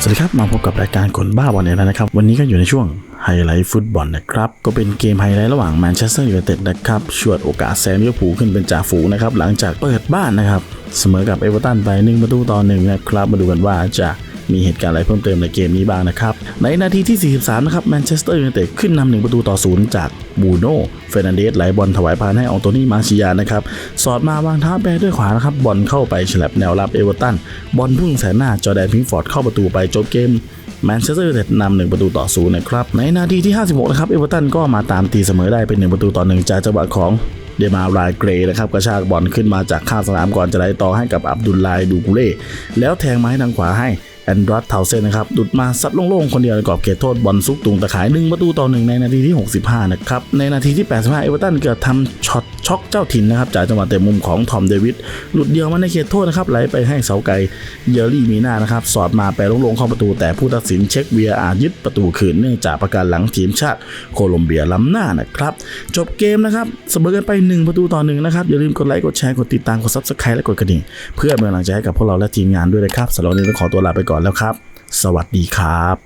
สวัสดีครับ มาพบกับรายการคนบ้าบอลเนี่ยแล้วนะครับ วันนี้ก็อยู่ในช่วงไฮไลท์ฟุตบอลนะครับ ก็เป็นเกมไฮไลท์ระหว่างแมนเชสเตอร์ยูไนเต็ดนะครับชวดโอกาสแซงลิเวอร์พูลขึ้นเป็นจ่าฝูงนะครับ หลังจากเปิดบ้านนะครับ เสมอกับเอเวอร์ตันไป1ประตูต่อหนึ่งนะครับ มาดูกันว่าจะ มีเหตุการณ์อะไรเพิ่มเติมในเกมนี้บ้างนะครับ ในนาทีที่ 43 นะครับแมนเชสเตอร์ยูไนเต็ดขึ้นนำหนึ่งประตูต่อศูนย์จากบูโน่เฟรนันเดสไหลบอลถวายพานให้อองโตนี่มาชิยานะครับ สอดมาวางเท้าแปรด้วยขวานะครับ บอลเข้าไปฉลับแนวรับเอเวอร์ตัน บอลพุ่งแสนหน้าจอแดนพิงฟอร์ดเข้าประตูไปจบเกมแมนเชสเตอร์ยูไนเต็ดนำหนึ่งประตูต่อศูนย์นะครับ ในนาทีที่ 56 นะครับ เอเวอร์ตันก็มาตามตีเสมอได้เป็นหนึ่งประตูต่อหนึ่งจากจังหวะของเดมารายเกรย์นะครับกระชากบอลขึ้นมาจากข้างสนามก่อนจะไหลต่อให้กับอับดุลไลดูกุเล่แล้วแทงมาให้ทางขวาให้ แอนดรัสเทาเซนนะครับดุดมาซัดโล่งๆ คนเดียวในกรอบเขตโทษบอลซุกตุงตะขายหนึ่งประตูต่อหนึ่งในนาทีที่ 65 นะครับ ในนาทีที่ 85 เอเวอร์ตันเกิดทำช็อตช็อกเจ้าถิ่นนะครับจากจังหวะเตะมุมของทอมเดวิดหลุดเดียวมาในเขตโทษนะครับไหลไปให้เสาไกลเยอรี่มีหน้านะครับสอดมาแปลงๆเข้าประตู แต่ผู้ตัดสินเช็ค VAR ยึดประตูคืนเนื่องจากประการหลังทีมชาติโคลอมเบียล้ำหน้านะครับจบเกมนะครับเสมอกันไป 1 ประตูต่อหนึ่งนะครับอย่าลืมกดไลค์กดแชร์กดติดตามกด Subscribe และกดกระดิ่งเพื่อเป็นกำลังใจให้กับพวกเราและทีมงานด้วยนะครับสำหรับวันนี้ต้องขอตัวลาไปก่อนแล้วครับ สวัสดีครับ